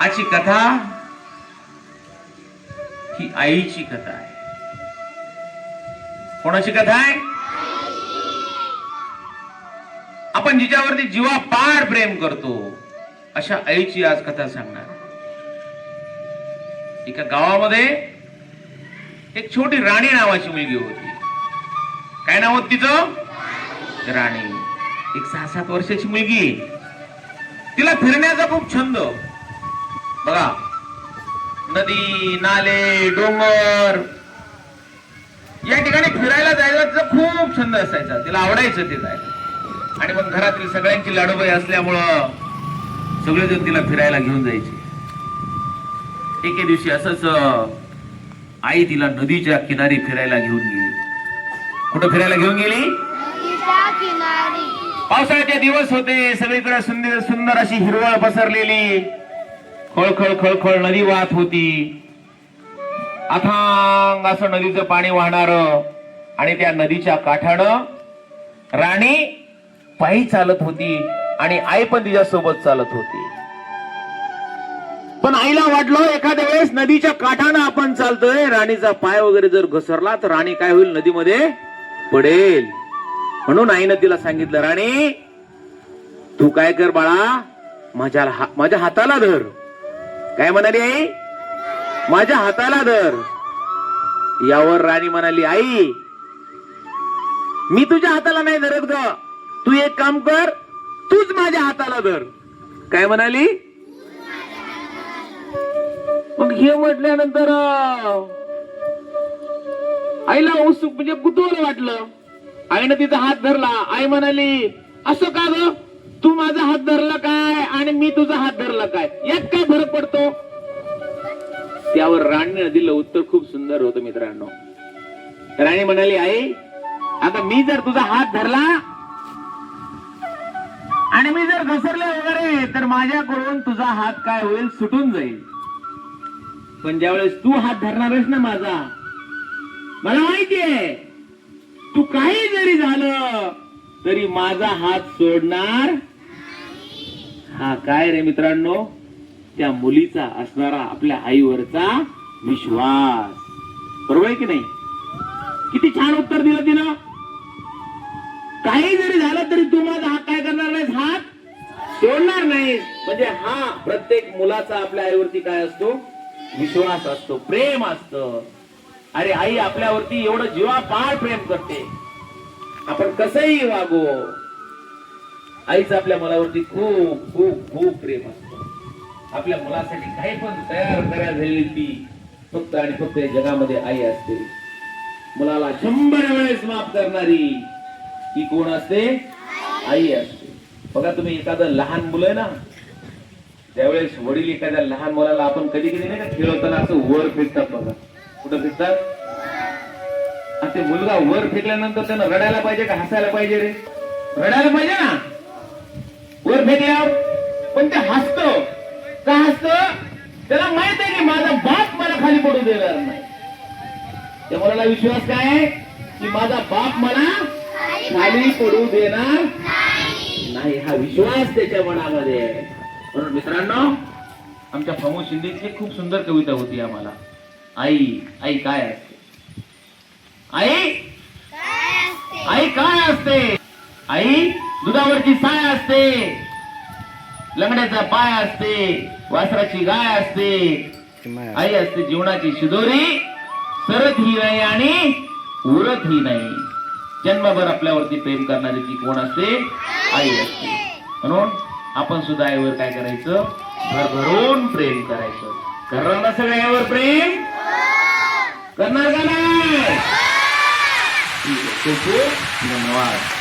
आजची कथा ही आईची कथा आहे. कोणाची कथा आहे? आपण जिच्यावरती जीवा पार प्रेम करतो अशा आईची आज कथा सांगणार. एका गावामध्ये एक छोटी राणी नावाची मुलगी होती. काय नाव होत तिचं? राणी. एक सहा सात वर्षाची मुलगी. तिला फिरण्याचा खूप छंद. बघा. नदी नाले डोंगर. या ठिकाणी फिरायला जायला तिचा खूप छंद असायचा. तिला आवडायचं ते जायला. आणि मग घरातील सगळ्यांची लाडोबाई असल्यामुळं सगळेजण तिला फिरायला घेऊन जायचे. एके दिवशी असंच आई तिला नदीच्या किनारी फिरायला घेऊन गेली. कुठं फिरायला घेऊन गेली? पावसाळ्याचे दिवस होते. सगळीकडे सुंदर सुंदर अशी हिरवळ पसरलेली. खळखळ खळखळ नदी वाहत होती. अथांग असं नदीचं पाणी वाहणार आणि त्या नदीच्या काठानं राणी पायी चालत होती आणि आई पण तिच्या सोबत चालत होती. पण आईला वाटलं एखाद्या वेळेस नदीच्या काठानं आपण चालतोय राणीचा पाय वगैरे जर घसरला तर राणी काय होईल? नदीमध्ये पडेल. म्हणून आईनं तिला सांगितलं राणी तू काय कर बाळा माझ्या हा- माझ्या हाताला धर. काय म्हणाली आई? माझ्या हाताला धर. यावर राणी म्हणाली आई मी तुझ्या हाताला नाही धरत ग. तू एक काम कर तूच माझ्या हाताला धर. काय म्हणाली? मग हे म्हटल्यानंतर आईला उत्सुक म्हणजे कुतूहल वाटलं. आईनं तिचा हात धरला. आई म्हणाली असं का ग? तू माझा हात धरला काय आणि मी तुझा हात धरला काय? यात काय फरक पडतो? त्यावर राणीनं दिलं उत्तर खूप सुंदर होतं मित्रांनो. राणी म्हणाली आई आता मी जर तुझा हात धरला आणि मी जर घसरले वगैरे तर माझ्याकडून तुझा हात काय होईल? सुटून जाईल. पण ज्यावेळेस तू हात धरणारच ना माझा मला माहितीये तू काही जरी झालं तरी माझा हात सोडणार हा काय रे मित्रांनो? त्या मुलीचा असणारा आपल्या आईवरचा विश्वास. बरोबर आहे की नाही? किती छान उत्तर दिलं तिनं. काही जरी झालं तरी तू माझा हात काय करणार नाहीस? हात सोडणार नाही म्हणजे हा प्रत्येक मुलाचा आपल्या आईवरती काय असतो? विश्वास असतो प्रेम असत. अरे आई आपल्यावरती एवढं जीवापाड प्रेम करते. आपण कसंही वागो आईचं आपल्या मुलावरती खूप खूप खूप प्रेम असत. आपल्या मुलासाठी काही पण तयार करायला झालेली ती फक्त आणि फक्त या जगामध्ये आई असते. मुलाला शंभर वेळेस माफ करणारी ही कोण असते? आई असते. बघा तुम्ही एखादं लहान मुलं आहे ना त्यावेळेस वडील एखाद्या लहान मुलाला आपण कधी कधी नाही का खेळवताना असं वर फेकतात बघा. कुठं फेकतात? आणि ते मुलगा वर फेकल्यानंतर त्यानं रडायला पाहिजे का हसायला पाहिजे रे? रडायला पाहिजे ना? वर फेकल्यावर पण ते हसतो. का हसतो? त्याला माहीत आहे की माझा बाप मला खाली पडू देणार नाही. त्या मुलाला विश्वास काय? की माझा बाप मला खाली पडू देणार नाही. हा विश्वास त्याच्या मनामध्ये आहे. म्हणून मित्रांनो आमच्या प्रमोद शिंदेची खूप सुंदर कविता होती आम्हाला. आई आई काय असते? आई? आई काय असते? आई दुधावरची साय असते. लंगड्याचा पाय असते वासराची गाय असते आई असते जीवनाची शिदोरी सरत ही नाही आणि उरत ही नाही. जन्मभर आपल्यावरती प्रेम करणारी ती कोण असते? आई असते. म्हणून आपण सुद्धा आईवर काय करायचं? भरभरून प्रेम करायचं. करणार ना सगळ्या आईवर प्रेम? करणार का नाही? ठीक आहे धन्यवाद.